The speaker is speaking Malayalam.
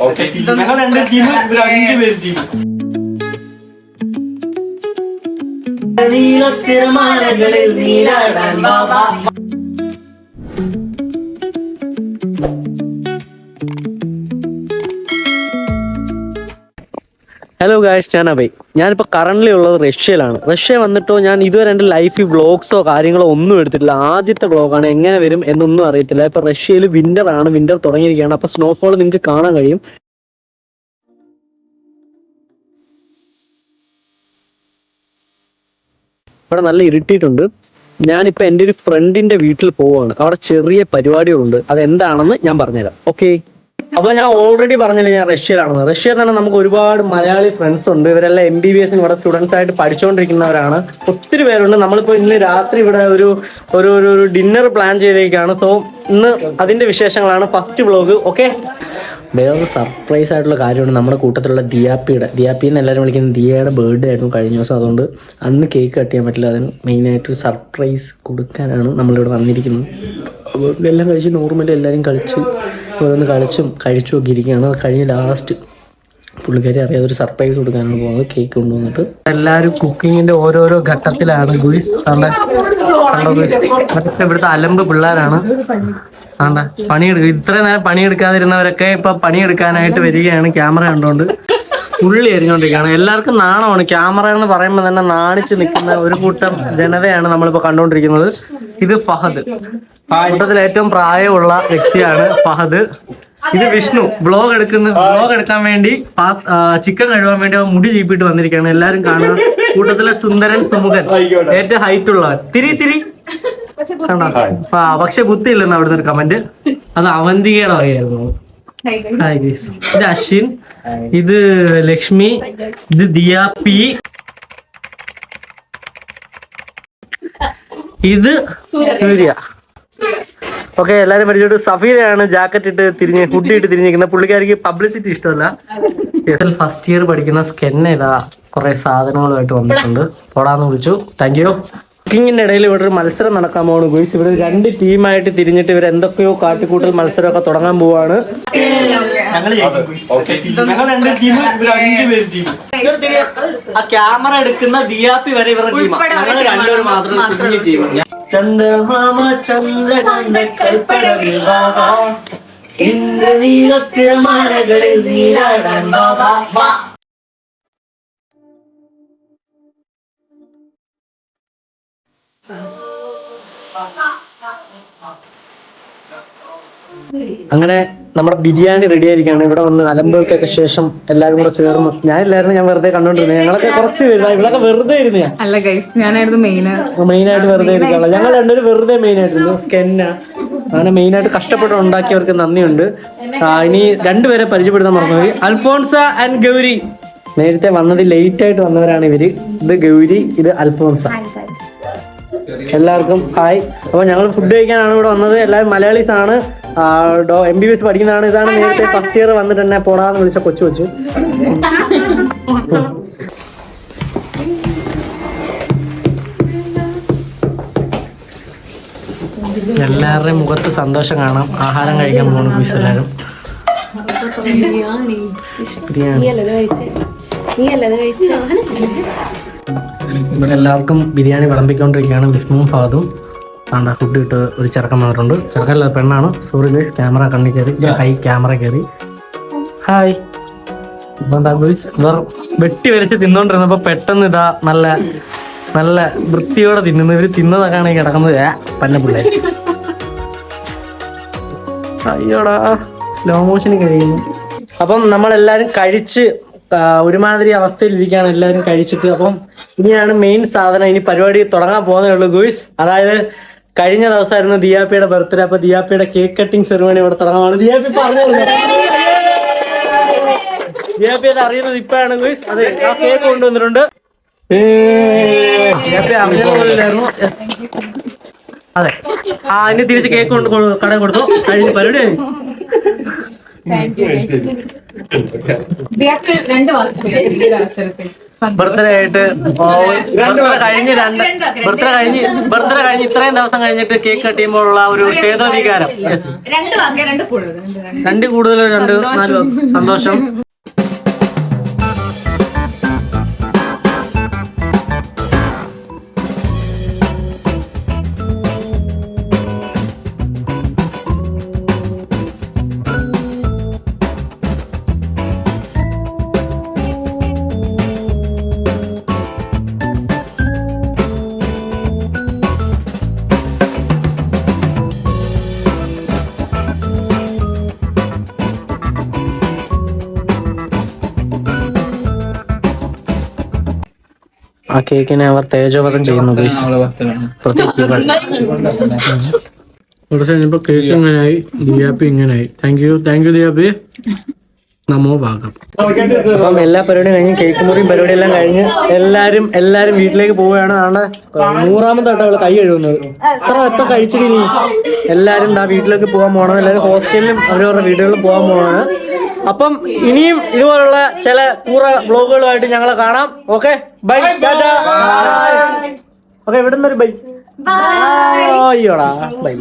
ഓക്കെ ഞങ്ങൾ രണ്ട് ടീം അഞ്ചു പേര് ടീം. നീലത്തിരമാലകളിൽ നീരാടാൻ ബാബാ. ഹലോ ഗായ്സ് ഞാൻ അഭയ്. ഞാനിപ്പോൾ കറന്റ്ലി ഉള്ളത് റഷ്യയിലാണ്. റഷ്യ വന്നിട്ടോ ഞാൻ ഇതുവരെ എന്റെ ലൈഫിൽ വ്ളോഗ്സോ കാര്യങ്ങളോ ഒന്നും എടുത്തിട്ടില്ല. ആദ്യത്തെ വ്ളോഗാണ് എങ്ങനെ വരും എന്നൊന്നും അറിയത്തില്ല. ഇപ്പോൾ റഷ്യയിൽ വിന്റർ ആണ് വിന്റർ തുടങ്ങിയിരിക്കുകയാണ്. അപ്പോൾ സ്നോഫോൾ നിങ്ങൾക്ക് കാണാൻ കഴിയും. ഇവിടെ നല്ല ഇരുട്ടിയിട്ടുണ്ട്. ഞാനിപ്പോൾ എന്റെ ഒരു ഫ്രണ്ടിന്റെ വീട്ടിൽ പോവുകയാണ് അവിടെ ചെറിയ പരിപാടികളുണ്ട്. അതെന്താണെന്ന് ഞാൻ പറഞ്ഞുതരാം. ഓക്കെ അപ്പൊ ഞാൻ ഓൾറെഡി പറഞ്ഞില്ല ഞാൻ റഷ്യയിലാണെന്ന്. റഷ്യയിൽ തന്നെ നമുക്ക് ഒരുപാട് മലയാളി ഫ്രണ്ട്സ് ഉണ്ട്. ഇവരെല്ലാം എം ബി ബി എസിന് ഇവിടെ സ്റ്റുഡൻസ് ആയിട്ട് പഠിച്ചുകൊണ്ടിരിക്കുന്നവരാണ് ഒത്തിരി പേരുണ്ട്. നമ്മളിപ്പോ ഇന്ന് രാത്രി ഇവിടെ ഒരു ഒരു ഒരു ഡിന്നർ പ്ലാൻ ചെയ്തേക്കാണ്. സോ ഇന്ന് അതിന്റെ വിശേഷങ്ങളാണ് ഫസ്റ്റ് ബ്ലോഗ് ഓക്കെ വേറൊരു സർപ്രൈസ് ആയിട്ടുള്ള കാര്യമാണ്. നമ്മുടെ കൂട്ടത്തിലുള്ള ദിയാപ്പിയുടെ ദിയാപ്പി എന്ന് എല്ലാവരും വിളിക്കുന്ന ദിയയുടെ ബർത്ത്ഡേ ആയിരുന്നു കഴിഞ്ഞ ദിവസം. അതുകൊണ്ട് അന്ന് കേക്ക് കട്ട് ചെയ്യാൻ പറ്റില്ല. അതിന് മെയിനായിട്ട് സർപ്രൈസ് കൊടുക്കാനാണ് നമ്മളിവിടെ വന്നിരിക്കുന്നത്. അപ്പോൾ എല്ലാം കഴിച്ച് നോർമലി എല്ലാവരും കളിച്ച് ഓരോന്ന് കളിച്ചും കഴിച്ചും ഒക്കെ ഇരിക്കുകയാണ്. അത് കഴിഞ്ഞ് ലാസ്റ്റ് പുള്ളിക്കാരി അറിയാതെ ഒരു സർപ്രൈസ് കൊടുക്കാനാണ് പോകുന്നത്. കേക്ക് കൊണ്ടുവന്നിട്ട്. എല്ലാവരും കുക്കിങ്ങിന്റെ ഓരോരോ ഘട്ടത്തിലാണ് ഗുയിസ് ഇവിടുത്തെ അലമ്പ് പിള്ളേരാണ്. ആണ്ട. പണിയെടുക്കുക ഇത്രയും നേരം പണിയെടുക്കാതിരുന്നവരൊക്കെ ഇപ്പൊ പണിയെടുക്കാനായിട്ട് വരികയാണ്. ക്യാമറ കണ്ടുകൊണ്ട് ഉള്ളി അറിഞ്ഞോണ്ടിരിക്കുകയാണ് എല്ലാവർക്കും നാണമാണ്. ക്യാമറ എന്ന് പറയുമ്പോൾ തന്നെ നാണിച്ച് നിൽക്കുന്ന ഒരു കൂട്ടം ജനതയാണ് നമ്മളിപ്പോ കണ്ടുകൊണ്ടിരിക്കുന്നത് ഇത് ഫഹദ്. കൂട്ടത്തിൽ ഏറ്റവും പ്രായമുള്ള വ്യക്തിയാണ് ഫഹദ്. ഇത് വിഷ്ണു. ബ്ലോഗ് എടുക്കുന്ന ബ്ലോഗ് എടുക്കാൻ വേണ്ടി ചിക്കൻ കഴുകാൻ വേണ്ടി അവൻ മുടി ചീപ്പിട്ട് വന്നിരിക്കുകയാണ്. എല്ലാവരും കാണുക. കൂട്ടത്തിലെ സുന്ദരൻ സുമുഖൻ. ഏറ്റവും ഹൈറ്റ് ഉള്ളവൻ. തിരി തിരി. കണ്ടോ? ബുദ്ധി പക്ഷെ ബുദ്ധിയില്ലെന്ന് അവിടുന്ന് ഒരു കമന്റ് അത് അവന്തികയുടെ വകയായിരുന്നു. ഇത് അശ്വിൻ. ഇത് ലക്ഷ്മി ഇത് ദിയ പി. ഇത് സൂര്യ. ഓക്കെ എല്ലാരും പരിചയപ്പെട്ടു. സഫീരയാണ് ജാക്കറ്റ് ഇട്ട് തിരിഞ്ഞ് ഹുഡി ഇട്ട് തിരിഞ്ഞിരിക്കുന്നത്. പുള്ളിക്കാരിക്ക് പബ്ലിസിറ്റി ഇഷ്ടമല്ല. ഫസ്റ്റ് ഇയർ പഠിക്കുന്ന സ്കെന്നേതാ കുറെ സാധനങ്ങളുമായിട്ട് വന്നിട്ടുണ്ട്. പോടാന്ന് വിളിച്ചു. താങ്ക് യു കുക്കിങ്ങിന്റെ ഇടയിൽ ഇവിടെ ഒരു മത്സരം നടക്കാൻ പോകുന്നു ഗോയ്സ് ഇവിടെ രണ്ട് ടീമായിട്ട് തിരിഞ്ഞിട്ട് ഇവർ എന്തൊക്കെയോ കാട്ടിക്കൂട്ടൽ മത്സരമൊക്കെ തുടങ്ങാൻ പോവാണ്. ഓക്കെ. ഞങ്ങൾ രണ്ട് ടീം അഞ്ചു പേര് ടീം ആ ക്യാമറ എടുക്കുന്ന ദിയാപ്പി വരെ ഇവരുടെ ടീമാണ് ഞങ്ങൾ രണ്ടുപേരും മാത്രം കുഞ്ഞു ടീം ചന്ദ്രമാമ ചന്ദ്രകണ്ഠ കൽപ്പന വിവാഹ ഇന്ദ്രനീലത്തിരമാലകളിൽ നീരാടാൻ ബാബാ. അങ്ങനെ നമ്മുടെ ബിരിയാണി റെഡി ആയിരിക്കാണ് ഇവിടെ വന്ന് അലമ്പുകൾക്കൊക്കെ ശേഷം എല്ലാവരും കൂടെ ചേർന്ന്. ഞാനില്ലായിരുന്നു ഞാൻ വെറുതെ കണ്ടോണ്ടിരുന്നത് ഞങ്ങളൊക്കെ കുറച്ച് ഇവിടെയൊക്കെ വെറുതെ ഇരുന്ന് അല്ല ഗൈസ് ഞാനായിരുന്നു മെയിൻ മെയിൻ ആയിട്ട് വെറുതെ ഇരിക്കാനുള്ള ഞങ്ങൾ രണ്ടുപേരും വെറുതെ മെയിൻ ആയിട്ടിരുന്നു. സ്കെന്ന. അങ്ങനെ മെയിൻ ആയിട്ട് കഷ്ടപ്പെട്ട് ഉണ്ടാക്കിയവർക്ക് നന്ദിയുണ്ട്. ഇനി രണ്ടുപേരെ പരിചയപ്പെടുത്താൻ മറന്നുപോയി. അൽഫോൺസ ആൻഡ് ഗൗരി. നേരത്തെ വന്നത് ലേറ്റ് ആയിട്ട് വന്നവരാണ് ഇവർ. ഇത് ഗൗരി ഇത് അൽഫോൺസ. എല്ലാവർക്കും ഹായ്. അപ്പൊ ഞങ്ങൾ ഫുഡ് കഴിക്കാനാണ് ഇവിടെ വന്നത്. എല്ലാവരും മലയാളീസ് ആണ് എം ബി ബി എസ് പഠിക്കുന്നതാണ്. ഇതാണ് നേരത്തെ ഫസ്റ്റ് ഇയർ വന്നിട്ട് തന്നെ പോടാന്ന് വിളിച്ച കൊച്ചു കൊച്ചു. എല്ലാവരുടെയും മുഖത്ത് സന്തോഷം കാണാം. ആഹാരം കഴിക്കാൻ പോകുന്നു പീസ് എല്ലാവരും. ബിരിയാണി. ഇവിടെ എല്ലാവർക്കും ബിരിയാണി വിളമ്പിക്കൊണ്ടിരിക്കുകയാണ് വിഷ്ണുവും ഫാദും ആണ്ട ഫുഡ് ഇട്ട് ഒരു ചെറുക്കൻ വന്നിട്ടുണ്ട്. ചെറുക്കല്ല പെണ്ണാണ്. സോറി ഗൈസ് ക്യാമറ കണ്ണി കയറി. കൈ ക്യാമറ കയറി. ഹായ് വെട്ടി വരച്ച് തിന്നോണ്ടിരുന്നപ്പോ പെട്ടെന്ന് ഇതാ നല്ല നല്ല വൃത്തിയോടെ തിന്നുന്നു. ഇവർ തിന്നതൊക്കെയാണ് ഈ കിടക്കുന്നത്. പന്ന പിള്ളേർ അയ്യോടാ സ്ലോ മോഷന് കഴിയുന്നു. അപ്പം നമ്മളെല്ലാരും കഴിച്ച് ഒരുമാതിരി അവസ്ഥയിലിരിക്കുകയാണ് എല്ലാവരും കഴിച്ചിട്ട്. അപ്പം ഇനിയാണ് മെയിൻ സാധനം. ഇനി പരിപാടി തുടങ്ങാൻ പോകുന്നേ ഉള്ളൂ ഗുയിസ് അതായത് കഴിഞ്ഞ ദിവസമായിരുന്നു ദിയാപ്പിയുടെ ബർത്ത്ഡേ അപ്പൊ ദിയാപ്പിയുടെ കേക്ക് കട്ടിംഗ് സെറിമണി ഇവിടെ തുടങ്ങാണ് ദിയാപ്പി പറഞ്ഞു ദിയാപ്പി അത് അറിയുന്നത് ഇപ്പോഴാണ് ഗുയിസ് അതെ ആ കേക്ക് കൊണ്ടുവന്നിട്ടുണ്ട്. അതെ. ആ ഇനി തിരിച്ച് കേക്ക് കൊണ്ട് കട കൊടുത്തു. കഴിഞ്ഞ. പരിപാടി ബർത്ത്ഡേ ആയിട്ട്? കഴിഞ്ഞ് രണ്ട് ബർത്ത്ഡേ കഴിഞ്ഞ് ബർത്ത്ഡേ കഴിഞ്ഞ് ഇത്രയും ദിവസം കഴിഞ്ഞിട്ട് കേക്ക് കട്ട് ചെയ്യുമ്പോഴുള്ള ഒരു ചേതോ വികാരം രണ്ട് കൂടുതൽ. രണ്ട് സന്തോഷം. ആ കേക്കിനെ അവർ തേജോവധം ചെയ്യുന്നു. കുറച്ച് കഴിഞ്ഞപ്പോ കേക്ക് ഇങ്ങനെയായി ദിയാപ്പി ഇങ്ങനെയായി താങ്ക് യു താങ്ക് യു ദിയാപ്പി. നമോ ഭാഗം അപ്പം എല്ലാ പരിപാടിയും കഴിഞ്ഞ് കേക്ക് മുറിയും പരിപാടി എല്ലാം കഴിഞ്ഞ് എല്ലാരും എല്ലാരും വീട്ടിലേക്ക് പോവുകയാണ്. ആണ് നൂറാമതായിട്ട് അവൾ കൈ എഴുതുന്നത് എത്ര എത്ര കഴിച്ചിട്ട് എല്ലാരും ആ വീട്ടിലേക്ക് പോകാൻ പോകണം എല്ലാരും ഹോസ്റ്റലിലും അവരവരുടെ വീടുകളിലും പോകാൻ പോവാണ് അപ്പം ഇനിയും ഇതുപോലുള്ള ചില കൂറ ബ്ലോഗുകളുമായിട്ട് ഞങ്ങളെ കാണാം. ഓക്കെ? ബൈ. ഓക്കെ ഇവിടെ ഒരു ബൈ. അയ്യോടാ. ബൈ.